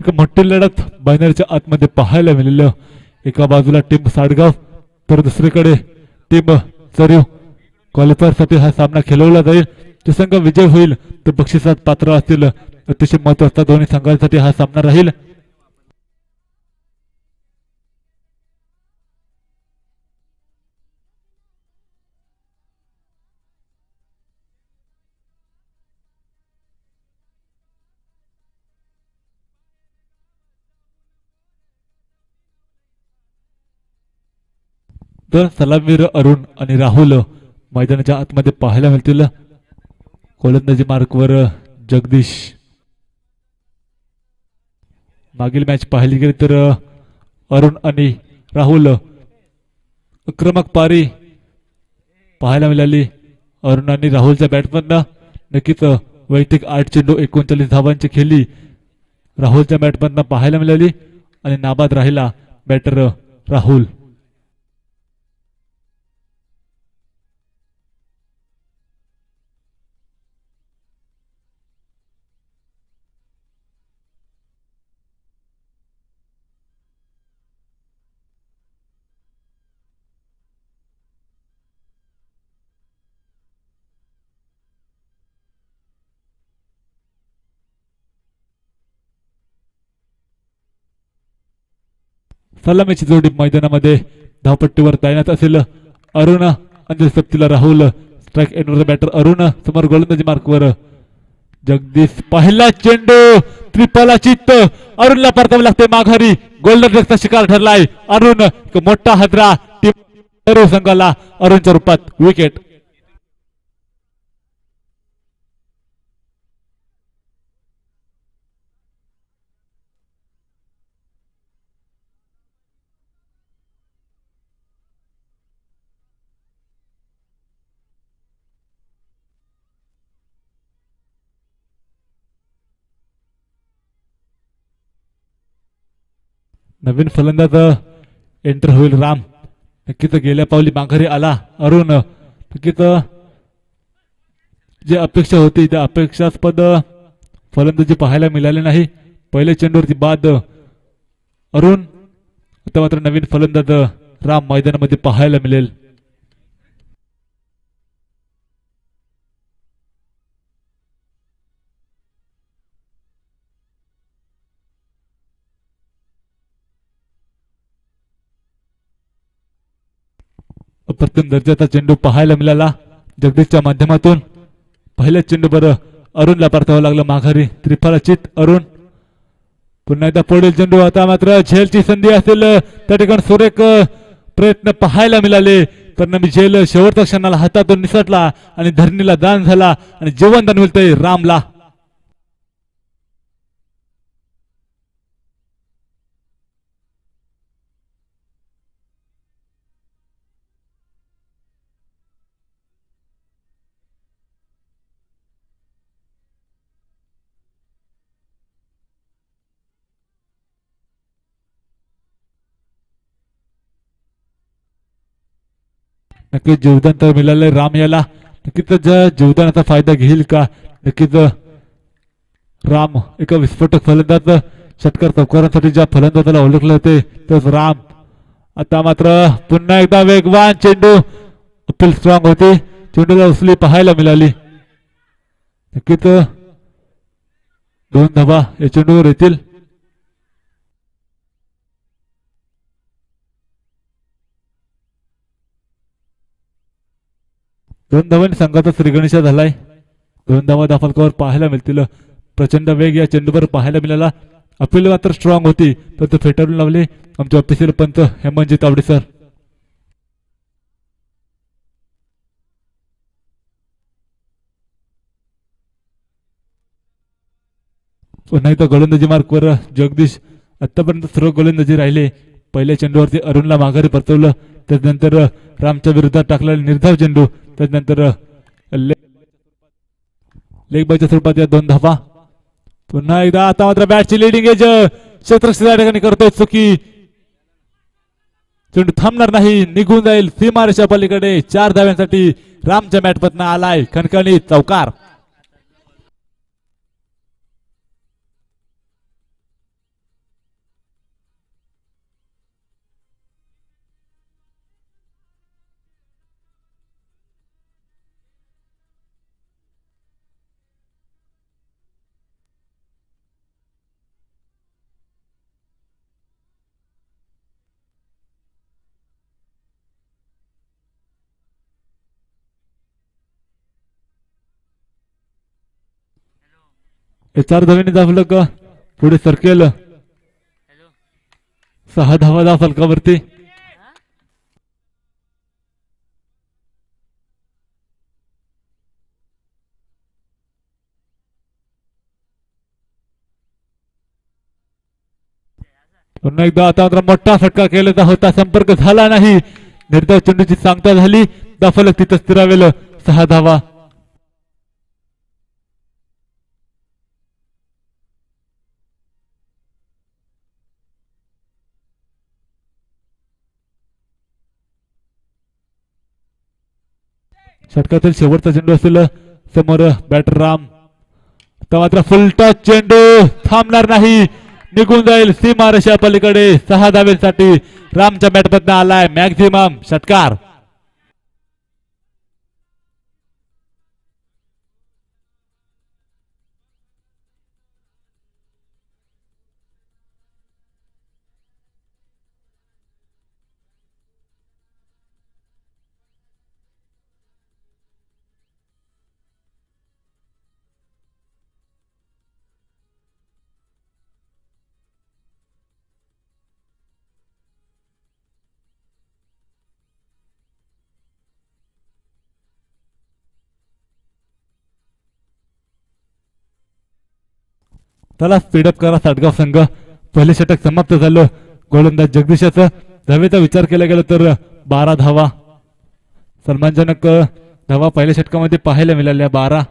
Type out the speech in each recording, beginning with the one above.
एक मोठी लढत बॅनरच्या आतमध्ये पाहायला मिळालं. एका बाजूला टीम साडगाव तर दुसरीकडे टीम चरीव क्वालिफायरसाठी हा सामना खेळवला जाईल. जो संघ विजय होईल तर बक्षिसात पात्र असतील. अतिशय महत्त्वाचा दोन्ही संघांसाठी हा सामना राहील. तर सलामीवीर अरुण आणि राहुल मैदानाच्या आतमध्ये पाहायला मिळतील. गोलंदाजी मार्कवर जगदीश. मागील मॅच पाहिली गेली तर अरुण आणि राहुल आक्रमक पारी पाहायला मिळाली. अरुण आणि राहुलच्या बॅटमधनं नक्कीच वैयक्तिक आठ चेंडू एकोणचाळीस धावांची खेळली. राहुलच्या बॅटमधनं पाहायला मिळाली आणि नाबाद राहिला बॅटर राहुल. सलामीची जोडी मैदानामध्ये धावपट्टीवर तैनात असेल. अरुण अंतिम सप्तीला राहुल स्ट्राईक एंडवर बॅटर अरुण समोर गोलंदाजी मार्कवर. जगदीश पहिला चेंडू त्रिपला चित्त अरुणला परतावे लागते माघारी. गोल्डन शिकार ठरलाय. अरुण मोठा हजरा. टीम संघाला अरुणच्या रूपात विकेट नवीन फलंदाज एंटर होईल राम. नक्कीच गेल्या पावली माघारी आला. अरुण नक्कीच जी अपेक्षा होती त्या अपेक्षास्पद फलंदाजी पाहायला मिळाली नाही. पहिले चेंडूवरती बाद. अरुण आता मात्र नवीन फलंदाज राम मैदानामध्ये पाहायला मिळेल. उत्तम दर्जाचा चेंडू पाहायला मिळाला. जगदीशच्या माध्यमातून. पहिल्या चेंडू बरं अरुणला परतावं लागलं माघारी. त्रिफला चित अरुण. पुन्हा एकदा पुढील चेंडू आता मात्र झेलची संधी असेल. त्या ठिकाणी सुरेख प्रयत्न पाहायला मिळाले. परिणामी झेल शेवटच्या क्षणाला हातातून निसटला आणि धरणीला दान झाला आणि जेवण दान मिळतंय रामला. नक्कीच जीवदान तर मिळालंय. राम याला. नक्कीच ज- जीवदानाचा फायदा घेईल का? नक्कीच राम एका विस्फोटक फलंदाज षटकार चौकारांसाठी ज्या फलंदाजाला ओळखले होते तोच राम. आता मात्र पुन्हा एकदा वेगवान चेंडू. अपील स्ट्रॉंग होती. चेंडूला उचली पाहायला मिळाली. नक्कीच दोन धाबा या चेंडूवर येतील. दोन धावांनी संघाचा श्रीगणेशा झालाय. दोन धावा दाफलकावर पाहायला मिळतील. प्रचंड वेग या चेंडूवर पाहायला मिळाला. अपील मात्र स्ट्रॉंग होती पण तो फेटाळून लावले. आमचे ऑफिशियल पंच हेमंतजी तावडे सर पुन्हा एकदा गोलंदाजी मार्कवर जगदीश आतापर्यंत सर्व गोलंदाजी राहिले. पहिल्या चेंडूवरती अरुणला माघारी परतवलं. त्यानंतर रामच्या विरोधात टाकलेला निर्धाव चेंडू त्याच्यानंतर लेग बायच्या स्वरूपात या दोन धावा. पुन्हा एकदा आता मात्र बॅटची लिडिंग एज क्षेत्ररक्षक या ठिकाणी करतोय चुकी. चेंडू थांबणार नाही निघून जाईल सीमारेषा पलीकडे. चार धाव्यांसाठी रामच्या मॅटपतनं आलाय खणखणी चौकार. हे चार धावेने दाबलं का? पुढे सरकेल. सहा धावा दा फलकावरती. पुन्हा एकदा आता मात्र मोठा फटका केल्याचा होता संपर्क झाला नाही. निर्धाव चेंडूची सांगता झाली. दाफलक तिथं स्थिरावेल. सहा धावा. षटकातील शेवटचा चेंडू असेल समोर बॅटर राम. तर मात्र फुलटॉस चेंडू थांबणार नाही. निघून जाईल सीमा रेषा पलीकडे. सहा धावेसाठी रामच्या बॅटमधनं आलाय मॅक्झिमम षटकार. त्याला स्पीडअप करा साठगाव संघ. पहिले षटक समाप्त झालं. गोलंदाज जगदीशाचं. धावेचा विचार केला गेला तर बारा धावा. सन्मानजनक धावा पहिल्या षटकामध्ये पाहायला मिळाल्या बारा.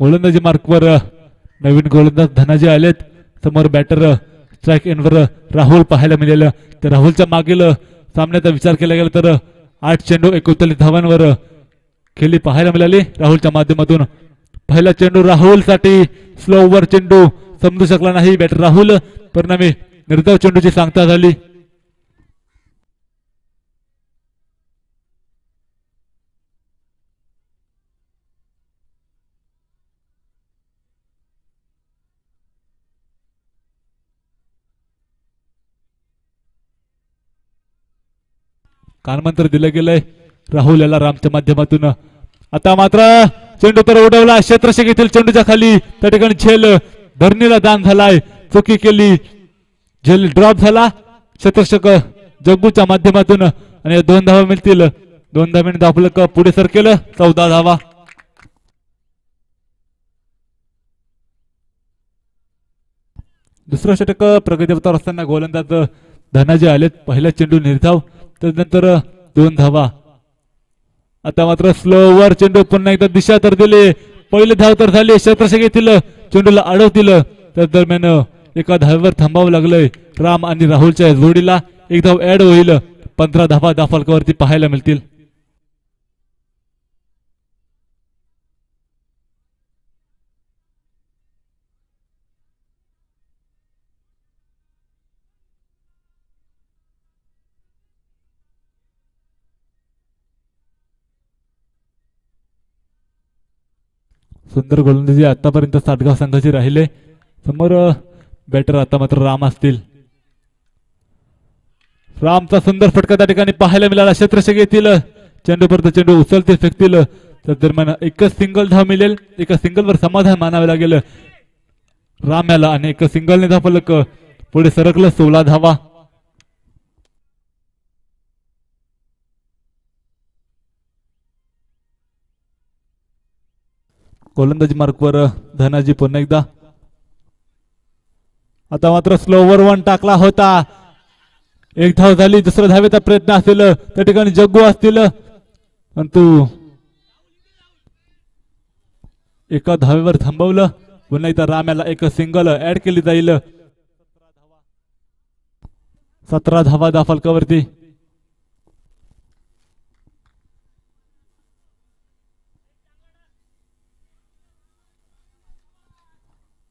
गोलंदाजी मार्कवर नवीन गोलंदाज धनाजी आलेत. समोर बॅटर स्ट्राईक एनवर राहुल पाहायला मिळालं तर राहुलच्या मागील सामन्याचा विचार केला गेला तर आठ चेंडू एकोणचाळीस धावांवर खेळली पाहायला मिळाली राहुलच्या माध्यमातून. पहिला चेंडू राहुलसाठी स्लोवर स्लो ओव्हर चेंडू समजू शकला नाही. बॅटर राहुल परिणामी निर्धाव चेंडूची सांगता झाली. कानमंत्र दिलं गेलंय. राहुल याला रामच्या माध्यमातून. आता मात्र चेंडू तर उडवला. क्षेत्रशे येथील चेंडूच्या खाली त्या ठिकाणी झेल. धरणीला दान झालाय. चुकी केली. झेल ड्रॉप झाला. क्षेत्रशक जग्गूच्या माध्यमातून. आणि दोन धावा मिळतील. दोन दहा मिनिट का पुढे सर केलं. चौदा धावा. दुसरं षटक प्रगतीपथावर असताना गोलंदाज धनाजी आलेत. पहिला चेंडू निर्धाव. त्यानंतर दोन धावा. आता मात्र स्लोवर चेंडू पुन्हा एकदा दिशा तर दिली. पहिले धाव तर झाली. शत्रशक येथील चेंडूला अडवतील त्या दरम्यान एका धावेवर थांबावं लागलंय. राम आणि राहुलच्या जोडीला एक धाव ऍड होईल. पंधरा धावा दाफलकावरती पाहायला मिळतील. सुंदर गोलंदाजी आतापर्यंत सातगाव संघाची राहिले. समोर बॅटर आता मात्र राम असतील. रामचा सुंदर फटका त्या ठिकाणी पाहायला मिळाला. क्षेत्रशक येतील. चेंडू परत चेंडू उचलतील फेकतील. तर दरम्यान एकच सिंगल धाव मिळेल. एका सिंगलवर समाधान मानावे लागेल. राम याला आणि एका सिंगलने धाव फलक पुढे सरकलं सोळा धावा. गोलंदाजी मार्कवर धनाजी पुन्हा एकदा. आता मात्र स्लोवर वन टाकला होता. एक धाव झाली दुसऱ्या धावेचा प्रयत्न असेल त्या ठिकाणी जग्गू असतील परंतु एका धावेवर थांबवलं. पुन्हा एकदा राम्याला एक सिंगल ऍड केली जाईल. सतरा धावा दा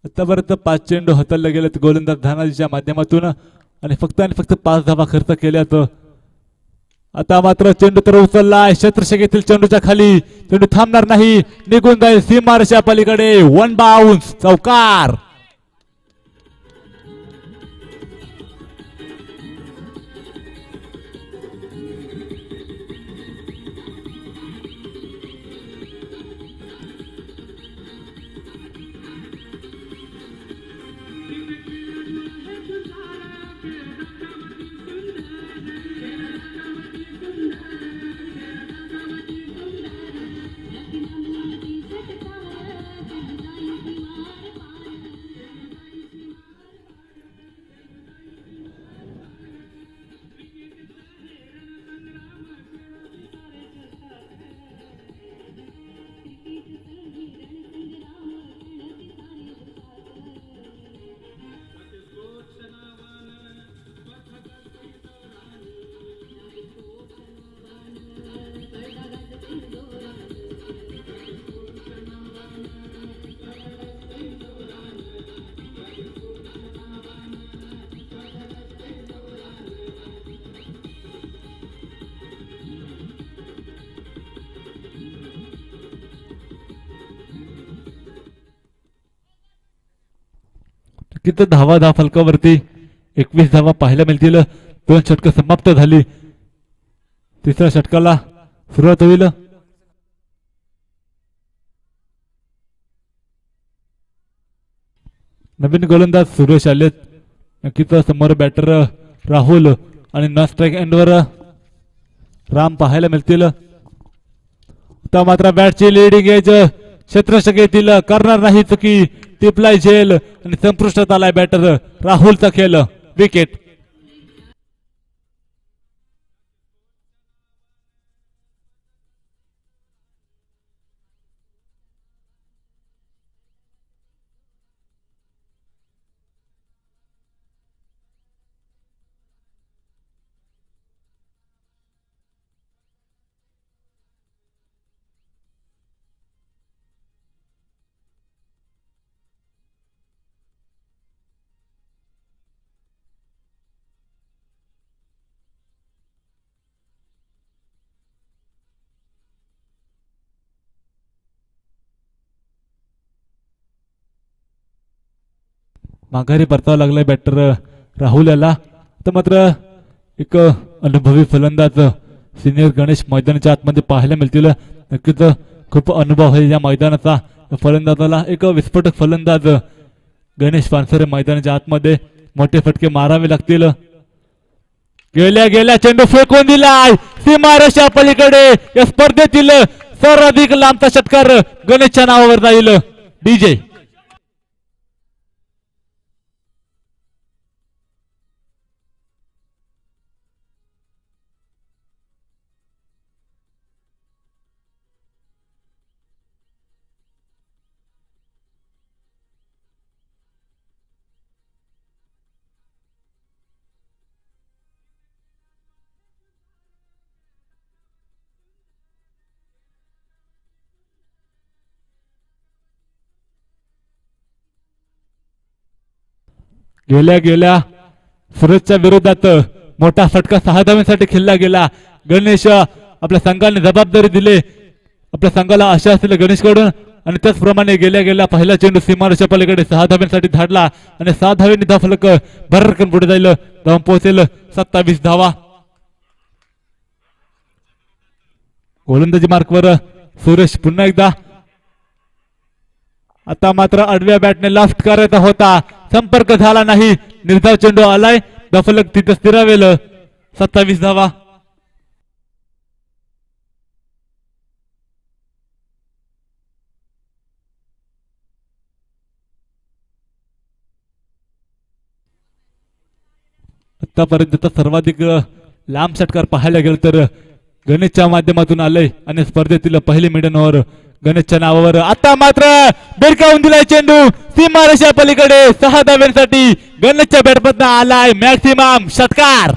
आतापर्यंत पाच चेंडू हाताळले गेलेत गोलंदाज धानाजीच्या माध्यमातून. आणि फक्त आणि फक्त पाच धावा खर्च केल्यात. आता मात्र चेंडू तर उचललाय. शत्रशक येथील चेंडूच्या खाली. चेंडू थांबणार नाही. निघून जाईल सीमारच्या पलीकडे. वन बाउन्स चौकार. किती धावा दहा फलकावरती? एकवीस धावा पाहायला मिळतील. दोन षटकं समाप्त झाली. तिसऱ्या षटकाला सुरुवात होईल. नवीन गोलंदाज सुरेश आलेत. नक्कीच समोर बॅटर राहुल आणि न स्ट्राईक एंडवर राम पाहायला मिळतील. आता मात्र बॅटची लिडिंग एज क्षेत्रशक येतील. करणार नाही चुकी. टिपलाय झेल आणि संपृष्टात आलाय बॅटर राहुलचा खेळ. विकेट माघारी परतावा लागलाय बॅटर राहुल याला. तर मात्र एक अनुभवी फलंदाज सिनियर गणेश मैदानाच्या आतमध्ये पाहायला मिळतील. नक्कीच खूप अनुभव आहे या मैदानाचा. फलंदाजाला एक विस्फोटक फलंदाज गणेश पानसरे मैदानाच्या आतमध्ये मोठे फटके मारावे लागतील. गेल्या गेल्या चेंडू फेकून दिलाय? सीमारेषा पलीकडे. या स्पर्धेतील सर्वाधिक लांबचा षटकार गणेशच्या नावावर जाईल. डीजे. गेल्या गेल्या सुरतच्या विरोधात मोठा फटका सहा धाव्यांसाठी खेळला गेला. गणेश आपल्या संघाने जबाबदारी दिली. आपल्या संघाला आशा असलेल्या गणेशकडून आणि त्याचप्रमाणे गेल्या गेल्या पहिला चेंडू सीमारेषा पलीकडे सहा धाव्यांसाठी धाडला. आणि सहा धाव्यांनी धाव फलक भरकन पुढे जाईल. धावून पोहोचेल सत्तावीस धावा. गोलंदाजी मार्कवर सुरेश पुन्हा एकदा. आता मात्र आडव्या बॅटने लास्ट करायचा होता. संपर्क झाला नाही. निर्धाव चेंडू आलाय. दफलक तिथं स्थिरावेल. सत्तावीस धावा. आतापर्यंत सर्वाधिक लांब षटकार पाहायला गेलं तर गणेशच्या माध्यमातून आलंय आणि स्पर्धेतील पहिले मिडन ओव्हर गणेशच्या नावावर आता मात्र बेरकावून दिलाय चेंडू. सीमारेषा पलीकडे सहा धाव्यांसाठी गणेशच्या बॅटमधनं आलाय मॅक्सिमम षटकार.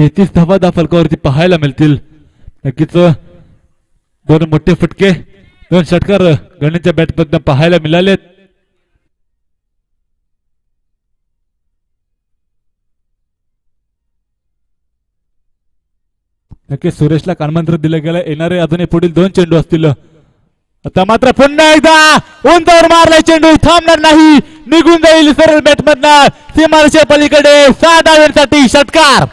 तेहतीस धावा दा फलकावरती पाहायला मिळतील. नक्कीच दोन मोठे फटके दोन षटकार गणेशच्या बॅटमधनं पाहायला मिळालेत. नक्कीच सुरेशला कानमंत्र दिलं गेलं. येणारे अजूनही पुढील दोन चेंडू असतील. आता मात्र पुन्हा एकदा उंचावर मारलाय चेंडू. थांबणार नाही. निघून जाईल सरळ बॅटमधनं. सीमारेषे पलीकडे सहा धाव्यांसाठी षटकार.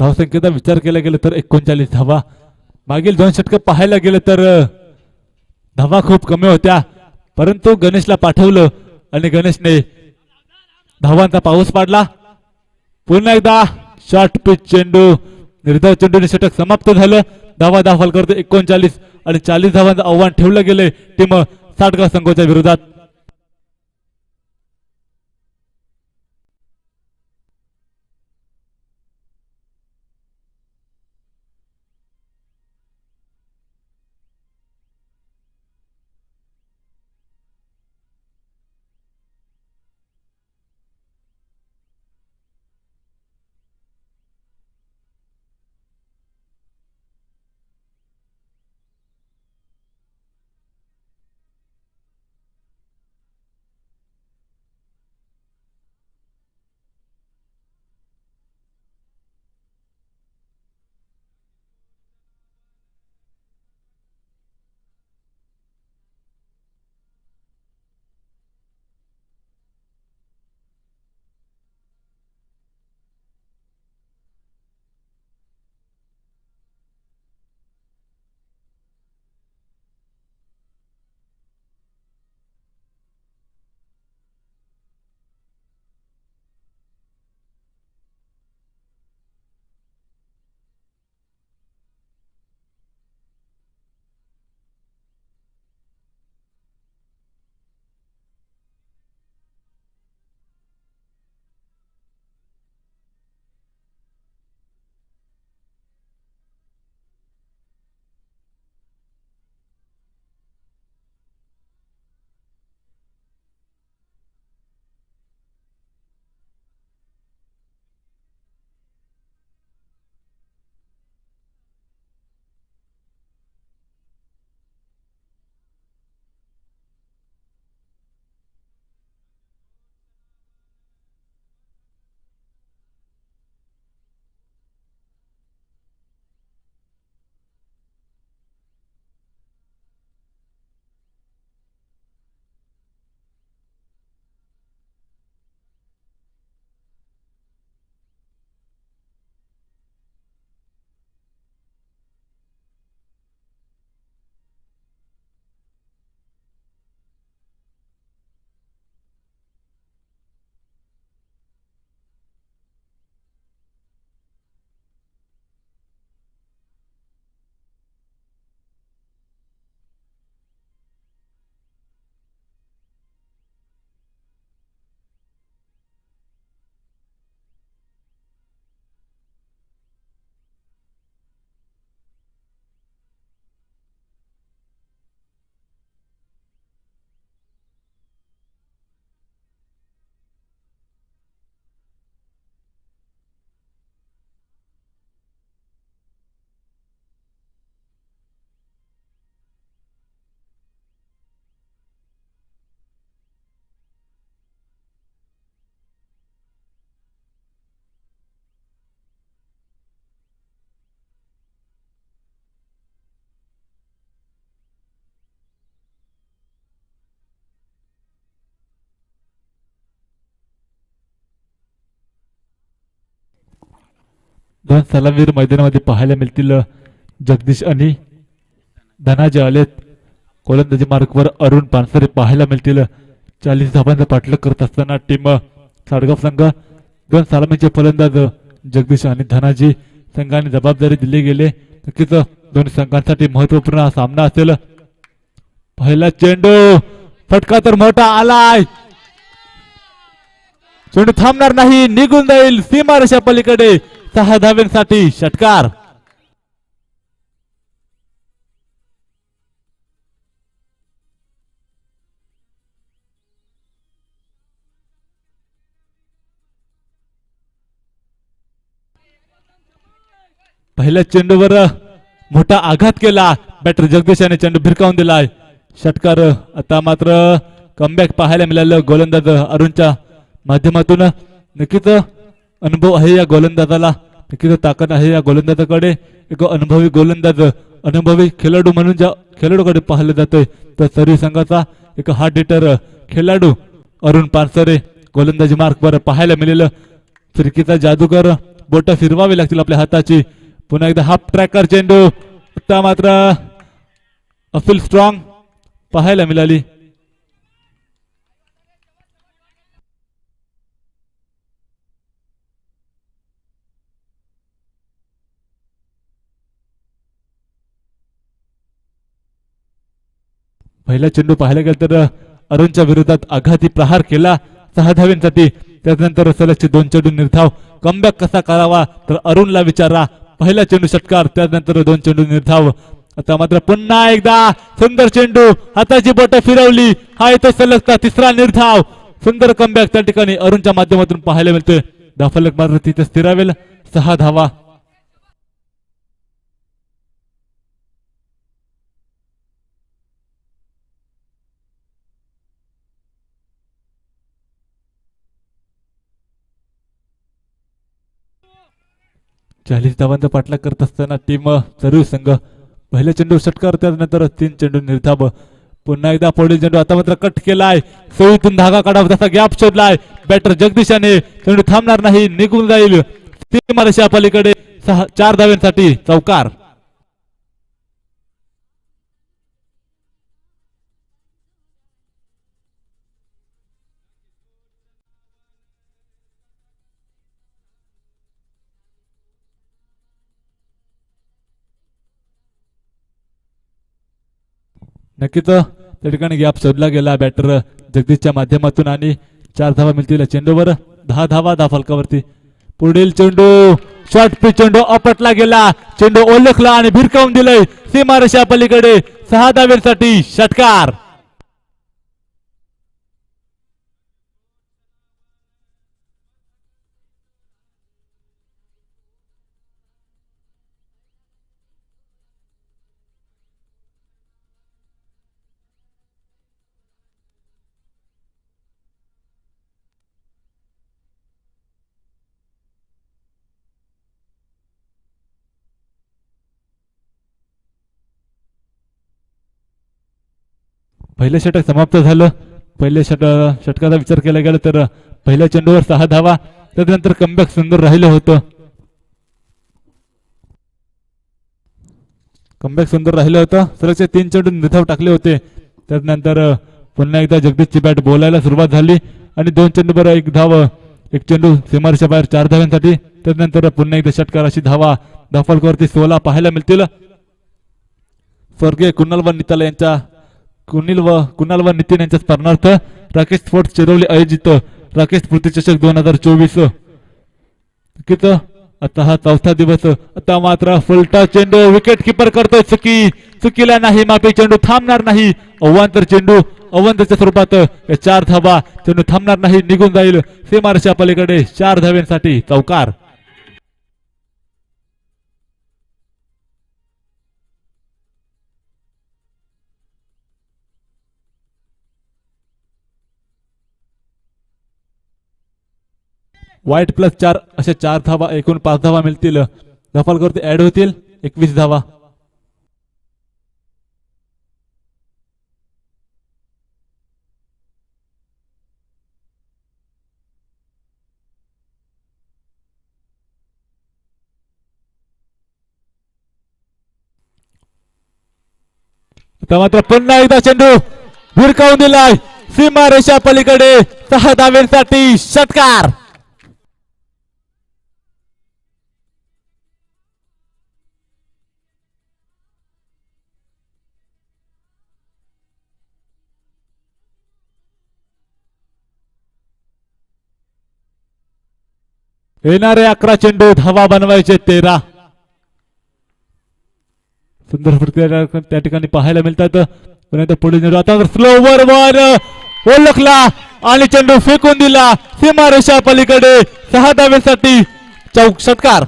धावसंख्येचा विचार केला गेला तर एकोणचाळीस धावा. मागील दोन षटक पाहायला गेलं तर धावा खूप कमी होत्या. परंतु गणेशला पाठवलं आणि गणेशने धावांचा पाऊस पाडला. पुन्हा एकदा शॉर्ट पिच चेंडू निर्धाव चेंडूने षटक समाप्त झालं. धावा दाखल करतो एकोणचाळीस आणि चाळीस धावांचं आव्हान ठेवलं गेले. टीम साठगाव संघाच्या विरोधात. दोन सलावीर मैदानामध्ये पाहायला मिळतील जगदीश आणि धनाजी आलेत. गोलंदाजी मार्गवर अरुण पानसरे पाहायला मिळतील. चाळीस धाबांचा पाठलाग करत असताना टीम साडगाव संघ दोन सलामीचे फलंदाज जगदीश आणि धनाजी संघाने जबाबदारी दिली गेले. नक्कीच दोन्ही संघांसाठी महत्त्वपूर्ण हा सामना असेल. पहिला चेंडू फटका तर मोठा आलाय. चेंडू थांबणार नाही निघून जाईल सीमारेषा पलीकडे. सहा धाव्यांसाठी षटकार. पहिल्या चेंडूवर मोठा आघात केला. बॅटर जगदीश याने चेंडू भिरकावून दिलाय. षटकार आता मात्र कमबॅक पाहायला मिळालं. गोलंदाज अरुणच्या माध्यमातून. नक्कीच अनुभव आहे या गोलंदाजाला. नक्कीच ताकद आहे या गोलंदाजाकडे. एक अनुभवी गोलंदाज अनुभवी खेळाडू म्हणून ज्या खेळाडूकडे पाहिलं जातोय तर सरी संघाचा एक हार्ड हिटर खेळाडू अरुण पानसरे. गोलंदाजी मार्कवर पाहायला मिळेलं. फिरकीचा जादूगर बोट फिरवावी लागतील आपल्या हाताची. पुन्हा एकदा हाफ ट्रॅकर चेंडू. आता मात्र अफिल स्ट्रॉंग पाहायला मिळाली. पहिला चेंडू पाहायला गेलं तर अरुणच्या विरोधात आघाती प्रहार केला. सहा धावींसाठी त्यानंतर सलगचे दोन चेंडू निर्धाव. कमबॅक कसा करावा? तर अरुणला विचारा. पहिला चेंडू षटकार त्यानंतर दोन चेंडू निर्धाव. आता मात्र पुन्हा एकदा सुंदर चेंडू. हाताची बोट फिरवली. हा येतो सलगचा तिसरा निर्धाव. सुंदर कमबॅक त्या ठिकाणी अरुणच्या माध्यमातून पाहायला मिळतोय. धाफलक मात्र तिथे स्थिरावेल. सहा धावा. चाळीस धावांचा पाठलाग करत असताना टीम चरवी संघ पहिल्या चेंडू षटकार त्यानंतर तीन चेंडू निर्धाब पुन्हा एकदा पुढील चेंडू आता मात्र कट केलाय. सोयीतून धागा काढावा तसा गॅप शोधलाय. बॅटर जगदीशाने चेंडू थांबणार नाही निघून जाईल. सीमारेषा पलीकडे सहा चार धाव्यांसाठी चौकार. नक्कीच त्या ठिकाणी गॅप शोधला गेला. बॅटर जगदीशच्या माध्यमातून आणि चार धावा मिळतील चेंडूवर. दहा धावा दहा फलकावरती. पुढील चेंडू शॉर्ट पी चेंडू अपटला गेला. चेंडू ओळखला आणि भिरकावून दिलंय. सीमारेषा पलीकडे. सहा धाव्यांसाठी षटकार. पहिलं षटक समाप्त झालं. पहिल्या षट षटकाचा विचार केला गेला तर पहिल्या चेंडूवर सहा धावा त्यानंतर कमबॅक सुंदर राहिलं होतं. कमबॅक सुंदर राहिलं होतं. सलगचे तीन चेंडू निधाव टाकले होते. त्यानंतर पुन्हा एकदा जगदीशची बॅट बोलायला सुरुवात झाली आणि दोन चेंडूवर एक धाव एक चेंडू सीमारेच्या बाहेर चार धाव्यांसाठी. त्यानंतर पुन्हा एकदा षटकार अशी धावा धाफलकवरती सोळा पाहायला मिळतील. स्वर्गीय कुणाल व निताल यांच्या कुणील व कुणाल व नितीन यांच्या स्मरणार्थ राकेश स्पोर्ट्स चिरवली आयोजित राकेश स्मृती चषक दोन हजार चोवीस. कित? आता हा चौथा दिवस. आता मात्र फुलटा चेंडू विकेट किपर करतोय चुकी चुकीला नाही माफी चेंडू थांबणार नाही. अवांतर चेंडू अवंतच्या स्वरूपात या चार धावा. चेंडू थांबणार नाही निघून जाईल. सीमारशा पलीकडे चार धाव्यांसाठी चौकार. व्हाईट प्लस चार अशा चार धावा एकूण पाच धावा मिळतील. रफालकरती ऍड होतील एकवीस धावा. मात्र पुन्हा एकदा चेंडू भिरकावून दिलाय. सीमा रेषा पलीकडे. सहा धावेसाठी षटकार. येणारे अकरा चेंडू धावा बनवायचे तेरा. सुंदर फटके त्या ठिकाणी पाहायला मिळतात. पर्यंत पुढे चेंडू आता स्लोवर वर ओळखला आणि चेंडू फेकून दिला. सीमारेषा पलीकडे. सहा धावेसाठी चौक षटकार.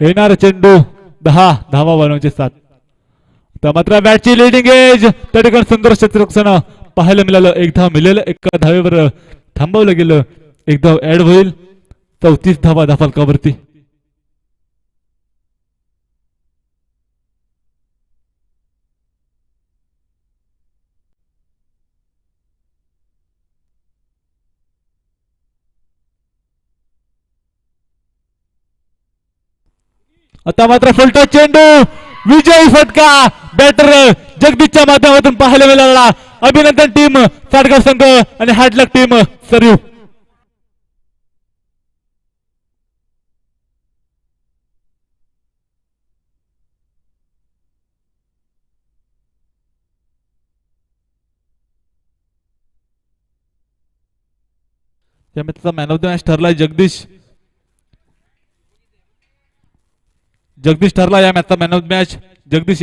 येणार चेंडू दहा धावा बनवायचे सात. तर मात्र बॅटची लिडिंग एज त्या ठिकाणी सुंदर क्षेत्ररक्षण पाहायला मिळालं. एक धाव मिळेल एका धावेवर थांबवलं गेलं. एक धाव ऍड होईल. चौतीस धावा धाव आता मात्र फुलटा चेंडू. विजयी फटका. बॅटर जगदीशच्या माध्यमातून पाहायला मिळाला. अभिनंदन टीम साडगाव संघ आणि हॅडलक टीम सरयू. या मित्राचा मॅन ऑफ द मॅच ठरलाय जगदीश. जगदीश ठरला या मॅचचा मॅन ऑफ मॅच जगदीश